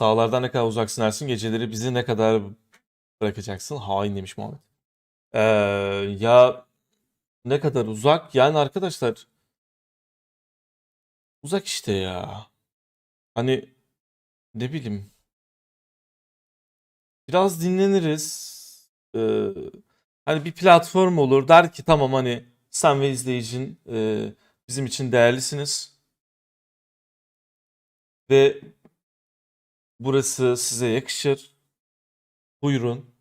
Sahalardan ne kadar uzaksın Ersin? Geceleri bizi ne kadar bırakacaksın? Hain demiş Muhammed. Ee, ya ne kadar uzak? Yani arkadaşlar uzak işte ya. Hani ne bileyim. Biraz dinleniriz. Ee, hani bir platform olur. Der ki tamam hani sen ve izleyicin e, bizim için değerlisiniz. Ve burası size yakışır. Buyurun.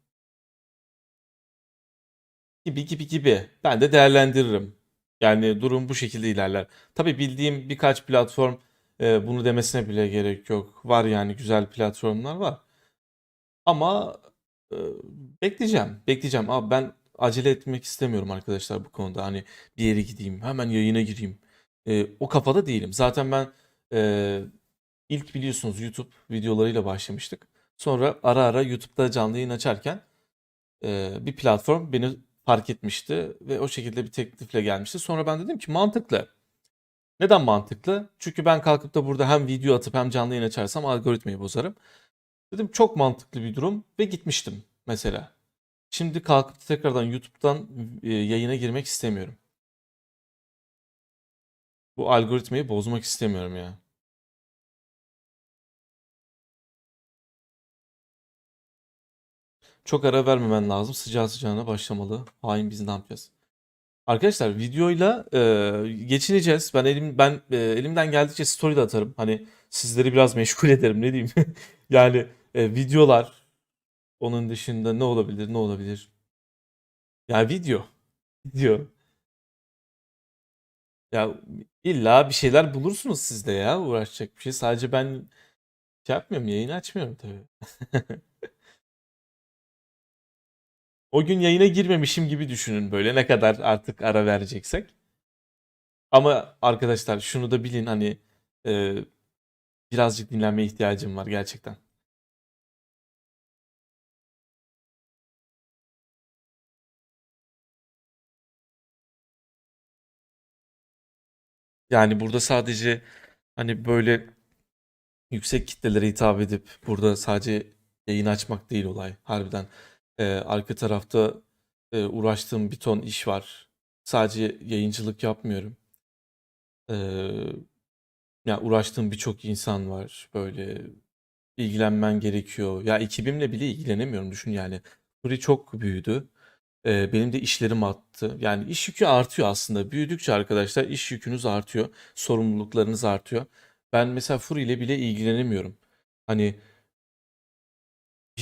Gibi gibi gibi. Ben de değerlendiririm. Yani durum bu şekilde ilerler. Tabii bildiğim birkaç platform e, bunu demesine bile gerek yok. Var yani güzel platformlar var. Ama e, bekleyeceğim. Bekleyeceğim. Abi ben acele etmek istemiyorum arkadaşlar bu konuda. Hani bir yere gideyim, hemen yayına gireyim. E, o kafada değilim. Zaten ben e, ilk biliyorsunuz YouTube videolarıyla başlamıştık. Sonra ara ara YouTube'da canlı yayın açarken e, bir platform beni fark etmişti ve o şekilde bir teklifle gelmişti. Sonra ben dedim ki mantıklı. Neden mantıklı? Çünkü ben kalkıp da burada hem video atıp hem canlı yayın açarsam algoritmayı bozarım. Dedim çok mantıklı bir durum ve gitmiştim mesela. Şimdi kalkıp da tekrardan YouTube'dan e, yayına girmek istemiyorum. Bu algoritmayı bozmak istemiyorum ya. Çok ara vermemen lazım. Sıcağı sıcağına başlamalı. Hain biz ne yapacağız? Arkadaşlar videoyla e, geçineceğiz. Ben elim ben e, elimden geldikçe story de atarım. Hani sizleri biraz meşgul ederim ne diyeyim. Yani e, videolar onun dışında ne olabilir? Ne olabilir? Ya video. Video. Ya illa bir şeyler bulursunuz siz de ya uğraşacak bir şey. Sadece ben şey yapmıyorum, yayın açmıyorum tabii. O gün yayına girmemişim gibi düşünün böyle ne kadar artık ara vereceksek. Ama arkadaşlar şunu da bilin hani e, birazcık dinlenmeye ihtiyacım var gerçekten. Yani burada sadece hani böyle yüksek kitlelere hitap edip burada sadece yayın açmak değil olay harbiden. Ee, arka tarafta e, uğraştığım bir ton iş var. Sadece yayıncılık yapmıyorum. Ee, ya uğraştığım birçok insan var. Böyle ilgilenmen gerekiyor. Ya ekibimle bile ilgilenemiyorum düşün yani. Furi çok büyüdü. Ee, benim de işlerim arttı. Yani iş yükü artıyor aslında. Büyüdükçe arkadaşlar iş yükünüz artıyor. Sorumluluklarınız artıyor. Ben mesela Furi ile bile ilgilenemiyorum. Hani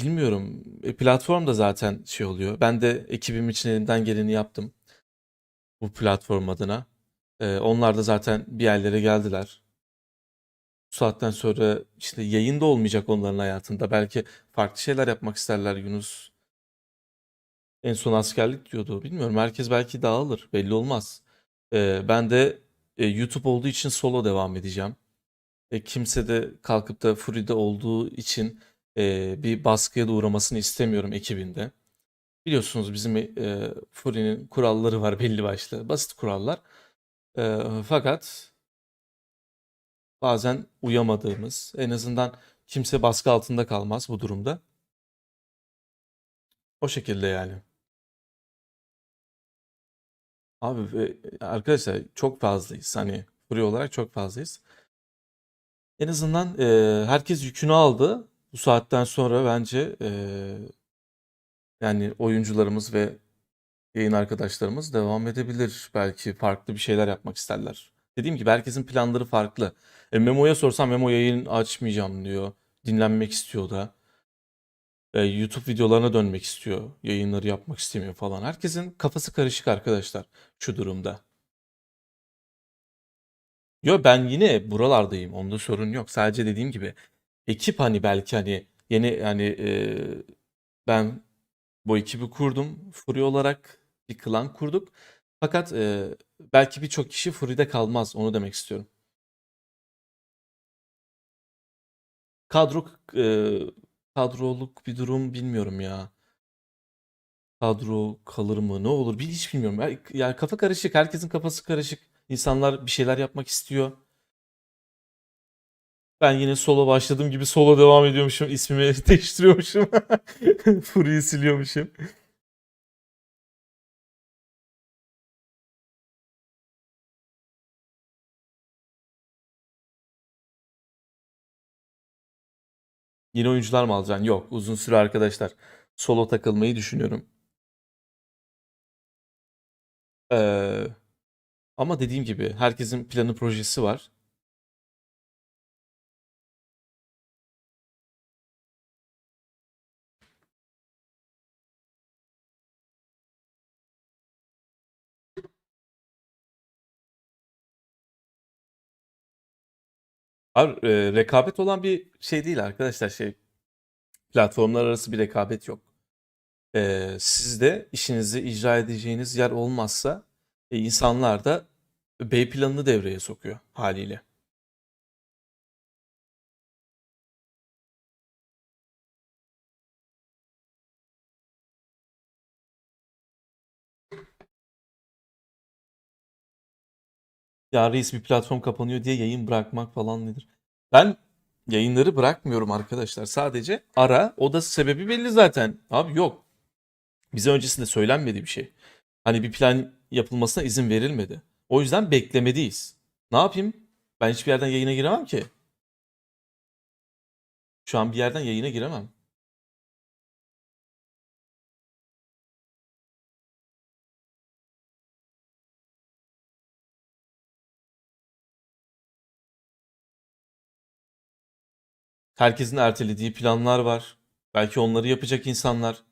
bilmiyorum. E, platform da zaten şey oluyor. Ben de ekibim için elimden geleni yaptım. Bu platform adına. Ee, onlar da zaten bir yerlere geldiler. Bu saatten sonra işte yayın da olmayacak onların hayatında. Belki farklı şeyler yapmak isterler Yunus. En son askerlik diyordu. Bilmiyorum. Herkes belki dağılır. Belli olmaz. Ee, ben de e, YouTube olduğu için solo devam edeceğim. E, kimse de kalkıp da Fury'de olduğu için e, bir baskıya da uğramasını istemiyorum ekibinde. Biliyorsunuz bizim e, Fury'nin kuralları var belli başlı. Basit kurallar. E, fakat bazen uyamadığımız, en azından kimse baskı altında kalmaz bu durumda. O şekilde yani. Abi ve arkadaşlar çok fazlayız. Hani Fury olarak çok fazlayız. En azından e, herkes yükünü aldı. Bu saatten sonra bence e, yani oyuncularımız ve yayın arkadaşlarımız devam edebilir. Belki farklı bir şeyler yapmak isterler. Dediğim gibi herkesin planları farklı. E, Memo'ya sorsam Memo yayın açmayacağım diyor. Dinlenmek istiyor da. E, YouTube videolarına dönmek istiyor. Yayınları yapmak istemiyor falan. Herkesin kafası karışık arkadaşlar şu durumda. Yo ben yine buralardayım. Onda sorun yok. Sadece dediğim gibi ekip hani belki hani yeni yani e, ben bu ekibi kurdum. Fury olarak bir klan kurduk. Fakat e, belki birçok kişi Fury'de kalmaz. Onu demek istiyorum. Kadro e, kadroluk bir durum bilmiyorum ya. Kadro kalır mı? Ne olur? Bir hiç bilmiyorum. Ya, yani kafa karışık. Herkesin kafası karışık. İnsanlar bir şeyler yapmak istiyor. Ben yine solo başladığım gibi solo devam ediyormuşum. ismimi değiştiriyormuşum. Fury'yi siliyormuşum. Yeni oyuncular mı alacaksın? Yok. Uzun süre arkadaşlar. Solo takılmayı düşünüyorum. Ee, ama dediğim gibi herkesin planı projesi var. Abi, e, rekabet olan bir şey değil arkadaşlar şey platformlar arası bir rekabet yok. E, siz de işinizi icra edeceğiniz yer olmazsa e, insanlar da B planını devreye sokuyor haliyle. Ya reis bir platform kapanıyor diye yayın bırakmak falan nedir? Ben yayınları bırakmıyorum arkadaşlar. Sadece ara. O da sebebi belli zaten. Abi yok. Bize öncesinde söylenmedi bir şey. Hani bir plan yapılmasına izin verilmedi. O yüzden beklemedeyiz. Ne yapayım? Ben hiçbir yerden yayına giremem ki. Şu an bir yerden yayına giremem. Herkesin ertelediği planlar var. Belki onları yapacak insanlar.